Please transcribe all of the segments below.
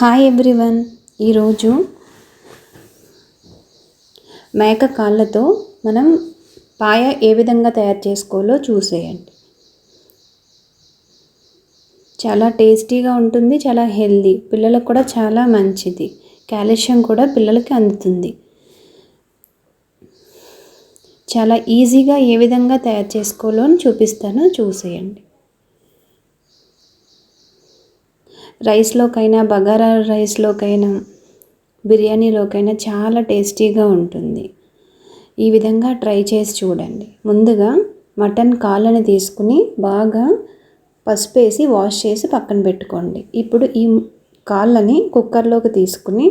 Hi everyone ఈరోజు మేక కాళ్ళతో మనం పాయ ఏ విధంగా తయారు చేసుకోవాలో చూసేయండి. చాలా టేస్టీగా ఉంటుంది చాలా హెల్దీ. పిల్లలకు కూడా చాలా మంచిది. కాల్షియం కూడా పిల్లలకి అందుతుంది. చాలా ఈజీగా ఏ విధంగా తయారు చేసుకోవాలో అని చూపిస్తాను చూసేయండి. రైస్లోకైనా బగారా రైస్లోకైనా బిర్యానీలోకైనా చాలా టేస్టీగా ఉంటుంది. ఈ విధంగా ట్రై చేసి చూడండి. ముందుగా మటన్ కాళ్ళని తీసుకుని బాగా పసుపు వేసి వాష్ చేసి పక్కన పెట్టుకోండి. ఇప్పుడు ఈ కాళ్ళని కుక్కర్లోకి తీసుకుని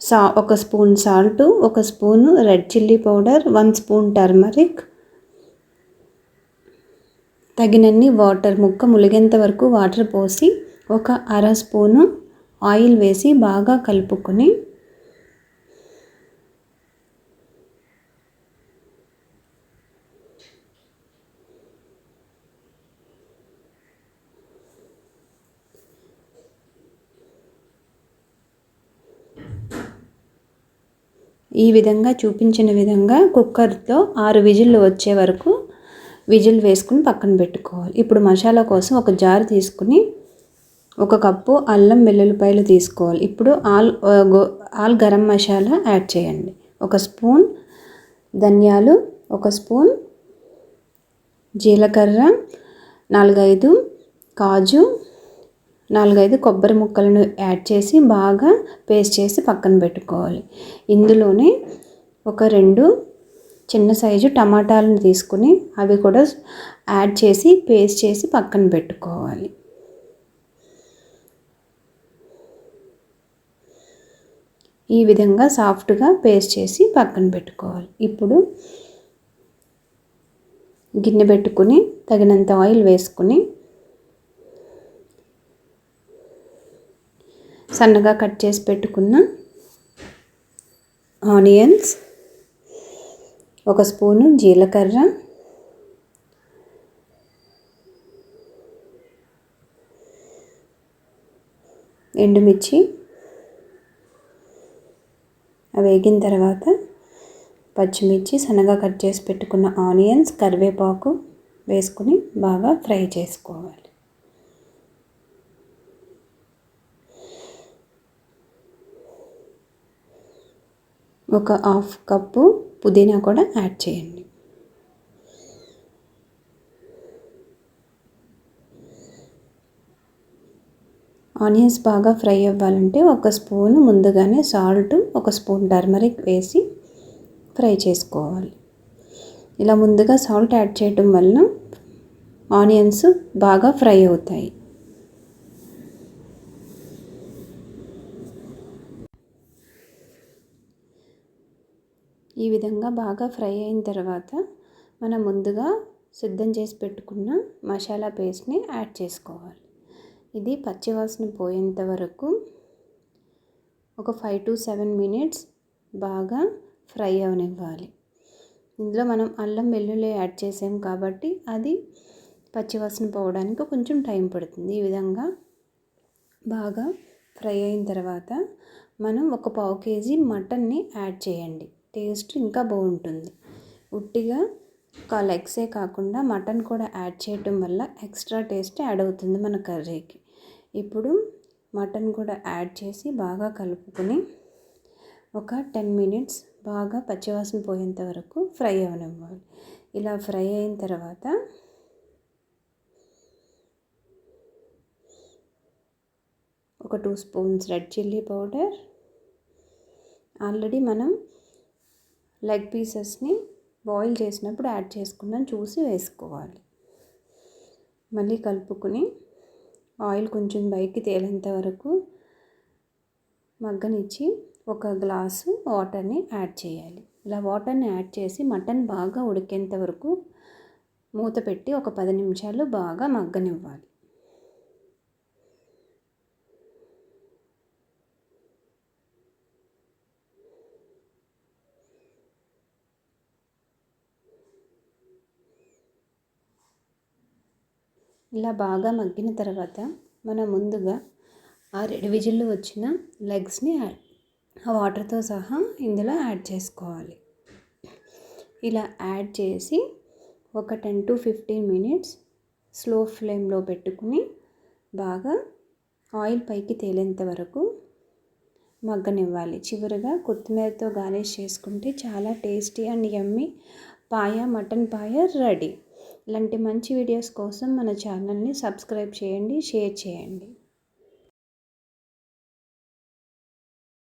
సా ఒక స్పూన్ సాల్ట్ ఒక spoon red chilli powder one spoon turmeric తగినన్ని వాటర్ ముక్క ములిగేంత వరకు వాటర్ పోసి ఒక అర స్పూను ఆయిల్ వేసి బాగా కలుపుకొని ఈ విధంగా చూపించిన విధంగా కుక్కర్తో ఆరు విజిల్లు వచ్చే వరకు విజిల్ వేసుకుని పక్కన పెట్టుకోవాలి. ఇప్పుడు మసాలా కోసం ఒక జార్ తీసుకుని ఒక కప్పు అల్లం వెల్లుల్లిపాయలు తీసుకోవాలి. ఇప్పుడు ఆల్ గో ఆల్ గరం మసాలా యాడ్ చేయండి. ఒక స్పూన్ ధనియాలు ఒక స్పూన్ జీలకర్ర నాలుగైదు కాజు నాలుగైదు కొబ్బరి ముక్కలను యాడ్ చేసి బాగా పేస్ట్ చేసి పక్కన పెట్టుకోవాలి. ఇందులోనే ఒక రెండు చిన్న సైజు టమాటాలను తీసుకుని అవి కూడా యాడ్ చేసి పేస్ట్ చేసి పక్కన పెట్టుకోవాలి. ఈ విధంగా సాఫ్ట్గా పేస్ట్ చేసి పక్కన పెట్టుకోవాలి. ఇప్పుడు గిన్నె పెట్టుకుని తగినంత ఆయిల్ వేసుకుని సన్నగా కట్ చేసి పెట్టుకున్న ఆనియన్స్ ఒక స్పూను జీలకర్ర ఎండుమిర్చి అవి వేగిన తర్వాత పచ్చిమిర్చి సన్నగా కట్ చేసి పెట్టుకున్న ఆనియన్స్ కరివేపాకు వేసుకుని బాగా ఫ్రై చేసుకోవాలి. ఒక హాఫ్ కప్పు పుదీనా కూడా యాడ్ చేయండి. ఆనియన్స్ బాగా ఫ్రై అవ్వాలంటే ఒక స్పూన్ ముందుగానే సాల్ట్ ఒక స్పూన్ టర్మరిక్ వేసి ఫ్రై చేసుకోవాలి. ఇలా ముందుగా సాల్ట్ యాడ్ చేయటం వలన ఆనియన్స్ బాగా ఫ్రై అవుతాయి. ఈ విధంగా బాగా ఫ్రై అయిన తర్వాత మనం ముందుగా సిద్ధం చేసి పెట్టుకున్న మసాలా పేస్ట్ని యాడ్ చేసుకోవాలి. ఇది పచ్చివాసన పోయేంత వరకు ఒక ఫైవ్ టు సెవెన్ మినిట్స్ బాగా ఫ్రై అవనివ్వాలి. ఇందులో మనం అల్లం వెల్లుల్లి యాడ్ చేసాం కాబట్టి అది పచ్చివాసన పోవడానికి కొంచెం టైం పడుతుంది. ఈ విధంగా బాగా ఫ్రై అయిన తర్వాత మనం ఒక పావు కేజీ మటన్ని యాడ్ చేయండి. టేస్ట్ ఇంకా బాగుంటుంది. ఉట్టిగా ఒక లెగ్సే కాకుండా మటన్ కూడా యాడ్ చేయటం వల్ల ఎక్స్ట్రా టేస్ట్ యాడ్ అవుతుంది మన కర్రీకి. ఇప్పుడు మటన్ కూడా యాడ్ చేసి బాగా కలుపుకొని ఒక టెన్ మినిట్స్ బాగా పచ్చివాసన పోయేంత వరకు ఫ్రై అవనివ్వాలి. ఇలా ఫ్రై అయిన తర్వాత ఒక two spoons red chilli powder. Already మనం లెగ్ పీసెస్ని బాయిల్ చేసినప్పుడు యాడ్ చేసుకున్నాం చూసి వేసుకోవాలి. మళ్ళీ కలుపుకొని ఆయిల్ కొంచెం బయటికి తేలేంత వరకు మగ్గనిచ్చి ఒక గ్లాసు వాటర్ని యాడ్ చేయాలి. ఇలా వాటర్ని యాడ్ చేసి మటన్ బాగా ఉడికేంత వరకు మూత పెట్టి ఒక పది నిమిషాలు బాగా మగ్గనివ్వాలి. ఇలా బాగా మగ్గిన తర్వాత మనం ముందుగా ఆ రెండు విజిల్లు వచ్చిన లెగ్స్ని యాడ్ ఆ వాటర్తో సహా ఇందులో యాడ్ చేసుకోవాలి. ఇలా యాడ్ చేసి ఒక ten to fifteen minutes slow ఫ్లేమ్లో పెట్టుకుని బాగా ఆయిల్ పైకి తేలేంత వరకు మగ్గనివ్వాలి. చివరిగా కొత్తిమీరతో గార్నిష్ చేసుకుంటే చాలా tasty and yummy paya mutton paya ready. ఇలాంటి మంచి వీడియోస్ కోసం మన ఛానల్ని సబ్స్క్రైబ్ చేయండి షేర్ చేయండి.